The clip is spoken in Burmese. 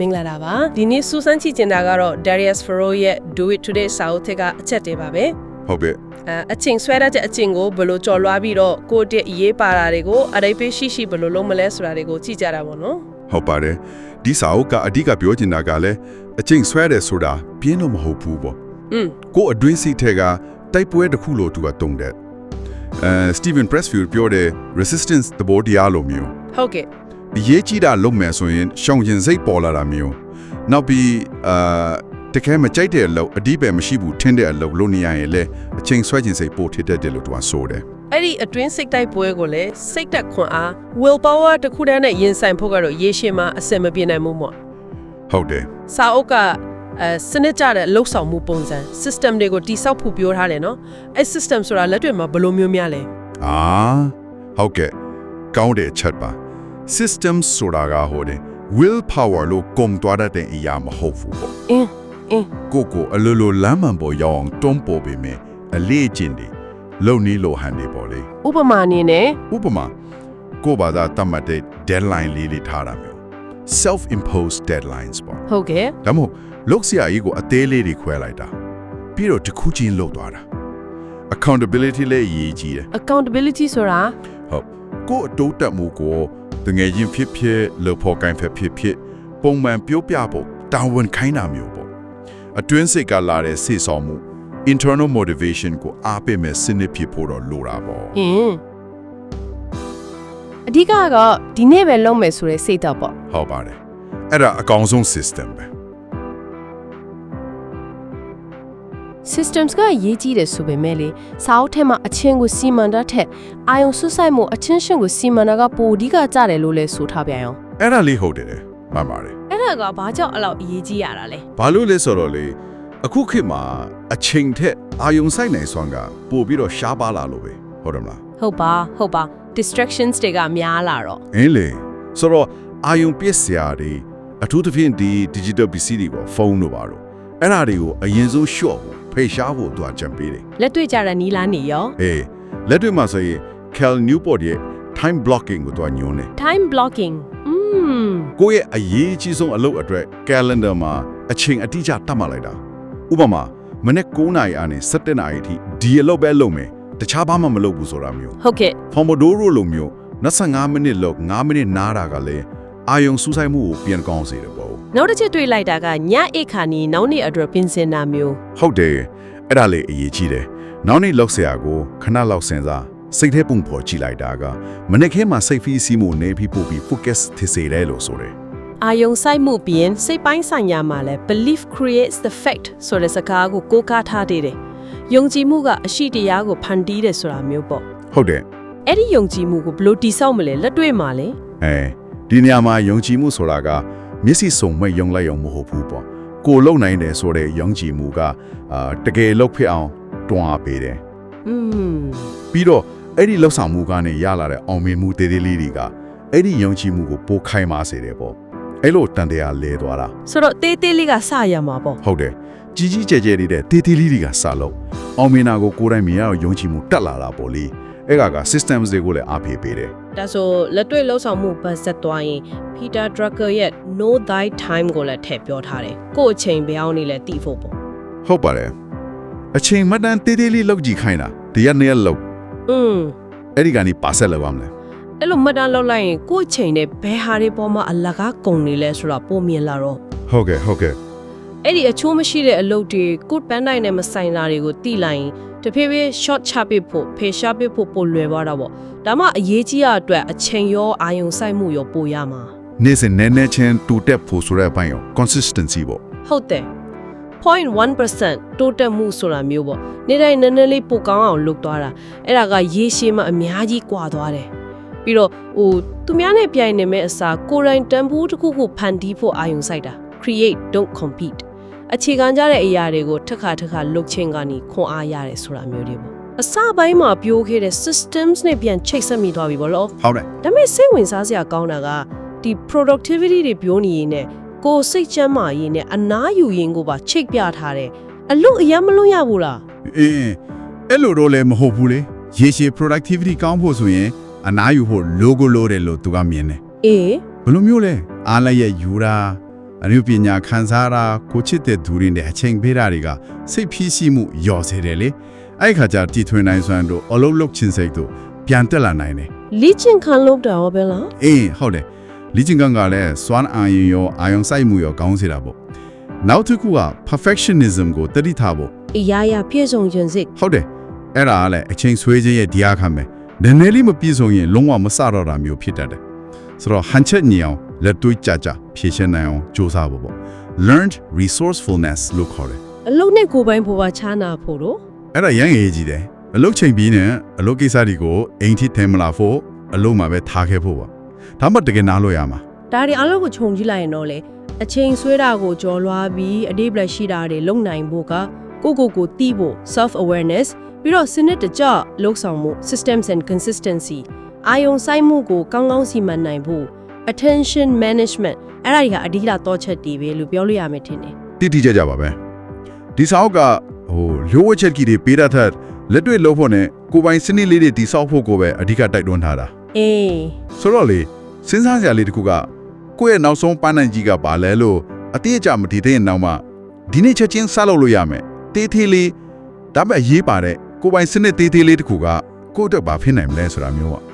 မင်္ဂလာတာပါဒီနေ့စူးစမ်းကြည့်ချင်တာကတော့ Darius Faro ရဲ့ Do It Today စာအုပ်ထက်ကအချက်တည်းပါပဲဟုတ်ပြီအဲအချင်းဆွဲတတ်တဲ့အချင်းကိုဘယ်လိုကြော်လွှားပြီးတော့ကိုယ့်တက်အရေးပါတာတွေကိုအရိပ်ပေးရှိရှိဘယ်လိုလုပ်မလဲဆိုတာတွေကိုကြည့်ကြတာပေါ့နော်ဟုတ်ပါတယ်ဒီစာအုပ်ကအဓိကပြောချင်တာကလည်းအချင်းဆွဲတယ်ဆိုတာပြင်းလို့မဟုတ်ဘူးပေါ့อืมကိုယ်အတွင်းစိတ်ထဲကတိုက်ပွဲတစ်ခုလို့သူကတုံးတယ်အဲစတီဗန်ပရက်စ်ဖီလ်ပြောတဲ့ resistance သဘောတရားလိုမျိုးဟုတ်ကဲ့ အရေးကြီးတာလုပ်မယ်ဆိုရင်ရှောင်ကျင်စိတ်ပေါ်လာတာမျိုးနောက်ပြီးအာတကယ်မကြိုက်တဲ့အလုပ်အဓိပ္ပာယ်မရှိဘူးထင်တဲ့အလုပ်လုပ်နေရရင်လည်းအချိန်ဆွဲခြင်းစိတ်ပိုထစ်တတ်တယ်လို့သူကဆိုတယ်အဲ့ဒီအတွင်းစိတ်တိုက်ပွဲကိုလည်းစိတ်တက်ခွန်အား will power တစ်ခုတည်းနဲ့ရင်ဆိုင်ဖို့ကတော့ရေရှည်မှာအဆင်မပြေနိုင်ဘူးပေါ့ဟုတ်တယ်စာအုပ်ကအဲစနစ်ကြတဲ့လှုပ်ဆောင်မှုပုံစံ system တွေကိုတိစောက်ဖို့ပြောထားတယ်နော်အဲ system ဆိုတာလက်တွေ့မှာဘယ်လိုမျိုးများလဲအာဟုတ်ကဲ့ကောင်းတဲ့အချက်ပါ system ဆိုတာကဟိုတယ် will power လို့ကုံသွားတတ်တဲ့အရာမဟုတ်ဘူးပေါ့အင်းအင်းကိုကိုအလိုလိုလမ်းမှန်ပေါ်ရောက်အောင်တွန်းပေါ်ပေမဲ့အလေးကျင့်တယ်လုံနီးလိုဟန်တယ်ပေါ့လေဥပမာအနေနဲ့ဥပမာကိုယ့်ဘာသာတတ်မှတ်တဲ့ deadline လေးလေးထားတာမျိုး self imposed deadlines ပေါ့ဟုတ်ကဲ့ဒါမှမဟုတ်လုတ်ဆရာကြီးကိုအသေးလေးတွေခွဲလိုက်တာပြီးတော့တစ်ခုချင်းလုတ်သွားတာ accountability လည်းအရေးကြီးတယ် accountability ဆိုတာဟုတ်ကိုယ့်အတိုးတက်မှုကို တငယ်ချင်းဖြစ်ဖြစ်လှဖို့ကိုင်းဖြစ်ဖြစ်ဖြစ်ပုံမှန်ပြောပြဖို့တာဝန်ခိုင်းတာမျိုးပေါ့အတွင်းစိတ်ကလာတဲ့စေဆောင်မှု internal motivation ကိုအားပေးမဲ့စနစ်ဖြစ်ဖို့တော့လိုတာပေါ့အင်းအဓိကကတော့ဒီနေ့ပဲလုပ်မယ်ဆိုတဲ့စိတ်တော့ပေါ့ဟုတ်ပါတယ်အဲ့ဒါအကောင်းဆုံး system ပဲ systems ကရေးကြီးတယ်ဆိုပေမဲ့လေစာအုပ်ထဲမှာအချင်းကိုစီမံတတ်တဲ့အာယုံဆွဆိုင်မှု attention ကိုစီမံတာကပိုအဓိကကြတယ်လို့လဲဆိုထားပြန်အောင်အဲ့ဒါလေးဟုတ်တယ်မှန်ပါတယ်အဲ့ဒါကဘာကြောင့်အဲ့လောက်အရေးကြီးရတာလဲဘာလို့လဲဆိုတော့လေအခုခေတ်မှာအချိန်ထက်အာယုံဆိုင်နိုင်စွမ်းကပို့ပြီးတော့ရှားပါလာလို့ပဲဟုတ်တယ်မလားဟုတ်ပါဟုတ်ပါ distractions တွေကများလာတော့အင်းလေဆိုတော့အာယုံပစ္စရာတွေအထူးသဖြင့်ဒီ digital PC တွေပေါ့ဖုန်းတို့ပါတော့အဲ့ဒါတွေကိုအရင်ဆုံး short ဖို့ ဖေရှားဖို့သူကကြံပေးတယ်လက်တွေ့ကြတဲ့နီလာနေရောအေးလက်တွေ့မှာဆိုရင် Cal Newport ရဲ့ time blocking ကိုသူကညွှန်းတယ် time blocking อืมကိုယ့်ရဲ့အရေးကြီးဆုံးအလုပ်အတွက် calendar မှာအချိန်အတိအကျတတ်မှတ်လိုက်တာဥပမာမနေ့9နာရီအနေ17နာရီအထိဒီအလုပ်ပဲလုပ်မယ်တခြားဘာမှမလုပ်ဘူးဆိုတာမျိုးဟုတ်ကဲ့ Pomodoro လိုမျိုး25မိနစ်လောက်5မိနစ်နားတာကလည်းအာယုံစူးစိုက်မှုကိုပြန်ကောင်းစေတယ်ပေါ့ နောက်တစ်ချက်တွေ့လိုက်တာကညအိတ်ခါနီနောက်နေ့အတွက်ပြင်ဆင်တာမျိုးဟုတ်တယ်အဲ့ဒါလေအရေးကြီးတယ်နောက်နေ့လောက်ဆရာကိုခဏလောက်စဉ်းစားစိတ်ထဲပုံဖော်ကြည့်လိုက်တာကမနေ့ကမှစိတ်ဖီးစီးမှုနေပြီးပို့ပြီး focus ထစ်စေတယ်လို့ဆိုတယ်အာယုံဆိုင်မှုပြင်စိတ်ပိုင်းဆိုင်ရာမှာလဲ belief creates the fact ဆိုတဲ့စကားကိုကိုးကားထားသေးတယ်ယုံကြည်မှုကအရှိတရားကိုဖန်တီးတယ်ဆိုတာမျိုးပေါ့ဟုတ်တယ်အဲ့ဒီယုံကြည်မှုကိုဘယ်လိုတိဆောက်မလဲလက်တွေ့မှာလဲအဲဒီနေရာမှာယုံကြည်မှုဆိုတာက မျက်စိစုံမဲ့ယုံလိုက်အောင်မဟုတ်ဘူးပေါ့ကိုလုံနိုင်တယ်ဆိုတဲ့ယုံကြည်မှုကအာတကယ်လောက်ဖြစ်အောင်တွန်းအားပေးတယ်อืมပြီးတော့အဲ့ဒီလှုပ်ဆောင်မှုကနေရလာတဲ့အောင်မြင်မှုတည်တည်လေးတွေကအဲ့ဒီယုံကြည်မှုကိုပိုခိုင်မာစေတယ်ပေါ့အဲ့လိုတန်တရားလဲသွားတာဆိုတော့တေးသေးလေးကစရမှာပေါ့ဟုတ်တယ်ကြီးကြီးကျယ်ကျယ်လေးတဲ့တည်တည်လေးတွေကစလို့အောင်မြင်တာကိုကိုယ်တိုင်မြင်ရအောင်ယုံကြည်မှုတက်လာတာပေါ့လေ အဲ့ကက systems တွေကိုလည်းအားပေးပေးတယ်ဒါဆိုလက်တွေ့လှုပ်ဆောင်မှုပတ်သက်သွားရင် Peter Drucker ရဲ့ Know Thy Time ကိုလည်းထည့်ပြောထားတယ်ကို့အချိန်ဘယ်အောင်နေလဲသိဖို့ပေါ့ဟုတ်ပါတယ်အချိန်မတန်တည်တည်လေးလောက်ကြည့်ခိုင်းတာတရက်နှစ်ရက်လောက်อืมအဲ့ဒီကနေပါဆက်လောက်ပါမလဲအဲ့လိုမှတ်တမ်းလုပ်လိုက်ရင်ကိုယ့်အချိန်နဲ့ဘယ်ဟာတွေပေါ်မှာအလကားကုန်နေလဲဆိုတာပုံမြင်လာတော့ဟုတ်ကဲ့ဟုတ်ကဲ့အဲ့ဒီအချိုးမရှိတဲ့အလုပ်တွေကိုယ့်ပန်းတိုင်းနဲ့မဆိုင်တာတွေကိုတိလိုက်ရင် တဖြည်းဖြည်း short ချပစ်ဖို့ဖေရှားပစ်ဖို့ပိုလွယ်သွားတာပေါ့ဒါမှအရေးကြီးရအတွက်အချိန်ရောအာယုံစိုက်မှုရောပိုရမှာနေ့စဉ်နဲနဲချင်းတူတက်ဖို့ဆိုတဲ့အပိုင်းရော consistency ပေါ့ဟုတ်တယ်0.1%တိုးတက်မှုဆိုတာမျိုးပေါ့နေ့တိုင်းနည်းနည်းလေးပိုကောင်းအောင်လုပ်သွားတာအဲ့ဒါကရေရှည်မှအများကြီးကွာသွားတယ်ပြီးတော့ဟိုသူများနဲ့ပြိုင်နေမဲ့အစားကိုယ်တိုင်တန်ဖိုးတစ်ခုခုဖန်တီးဖို့အာရုံစိုက်တာ create don't compete အခြေခံကြတဲ့အရာတွေကိုထက်ခါထက်ခါလုပ်ချင်းကနေခွန်အားရတယ်ဆိုတာမျိုးတွေပေါ့အစပိုင်းမှာပြောခဲ့တဲ့ systems နဲ့ပြန်ချိတ်ဆက်မိသွားပြီပေါ့လို့ဟုတ်တယ်ဒါပေမဲ့စိတ်ဝင်စားစရာကောင်းတာကဒီ productivity တွေပြောနေရင်နဲ့ကိုယ်စိတ်ချမ်းမာရေးနဲ့အနားယူရင်ကိုပါချိတ်ပြထားတယ်အလို့အယမ်းမလွတ်ရဘူးလားအေးအဲ့လိုတော့လည်းမဟုတ်ဘူးလေရေရှည် productivity ကောင်းဖို့ဆိုရင်အနားယူဖို့ logo လို့တယ်လို့သူကမြင်တယ်အေးဘယ်လိုမျိုးလဲအားလည်းရဲ့ယူတာ အနုပညာခန်းစားတာကိုချစ်တဲ့သူတွေနဲ့အချိန်ပေးတာတွေကစိတ်ဖြီးစီးမှုလျော့စေတယ်လေအဲ့ခါကျတီထွင်နိုင်စွမ်းတို့အလုံးလုံးချင်းစိတ်တို့ပြန်တက်လာနိုင်တယ်လေ့ကျင့်ခံလုပ်တာရောပဲလားအေးဟုတ်တယ်လီချင်းကန်ကလည်းစွမ်းအာရုံရောအာရုံစိုက်မှုရောကောင်းစေတာပေါ့နောက်တစ်ခုက perfectionism ကိုတတိထားဖို့အရာရာပြည့်စုံခြင်းစိတ်ဟုတ်တယ်အဲ့ဒါကလည်းအချိန်ဆွေးခြင်းရဲ့ဒီအားခံပဲနည်းနည်းလေးမပြည့်စုံရင်လုံးဝမစတော့တာမျိုးဖြစ်တတ်တယ်ဆိုတော့ဟန်ချက်ညီအောင် လက်တွေးကြကြဖြည့်ရှင်းနိုင်အောင်စူးစမ်းဖို့ပေါ့ learned resourcefulness လို့ခေါ်တယ်အလုံးနဲ့ကိုယ်ပိုင်ပေါ်ပါချားနာဖို့တော့အဲ့ဒါရမ်းရေးကြီးတယ်အလုပ်ချိန်ပြီးနဲ့အလုပ်ကိစ္စတွေကိုအိမ်ထိထဲမလာဖို့အလုပ်မှာပဲထားခဲ့ဖို့ပါဒါမှတကယ်နားလို့ရမှာဒါတွေအလုံးကိုခြုံကြည့်လိုက်ရင်တော့လေအချိန်ဆွဲတာကိုကြော်လွားပြီးအတိတ်လက်ရှိတာတွေလုံနိုင်ဖို့ကကိုကိုကိုတီးဖို့ self awareness ပြီးတော့စနစ်တကျလှုပ်ဆောင်မှု systems and consistency အာယုံဆိုင်မှုကိုကောင်းကောင်းစီမံနိုင်ဖို့ attention management အဲ့ဒါတွေကအဓိကတော့ချက်တည်ပဲလို့ပြောလို့ရမယ်ထင်တယ်တိတိကျကျပါပဲဒီစာအုပ်ကဟိုလိုဝက်ချက်ကြီးတွေပေးတတ်တဲ့လက်တွေ့လုပ်ဖို့နဲ့ကိုယ်ပိုင်စနစ်လေးတွေတိစောက်ဖို့ကိုပဲအဓိကတိုက်တွန်းထားတာအေးဆိုတော့လေစဉ်းစားစရာလေးတစ်ခုကကိုယ့်ရဲ့နောက်ဆုံးပန်းနိုင်ကြီးကပါလဲလို့အတိအကျမတည်တဲ့နောက်မှာဒီနေ့ချက်ချင်းဆက်လုပ်လို့ရမယ်တေးသေးလေးဒါပေမဲ့အရေးပါတဲ့ကိုယ်ပိုင်စနစ်တေးသေးလေးတစ်ခုကကိုယ့်အတွက်ဘာဖြစ်နိုင်မလဲဆိုတာမျိုးอ่ะ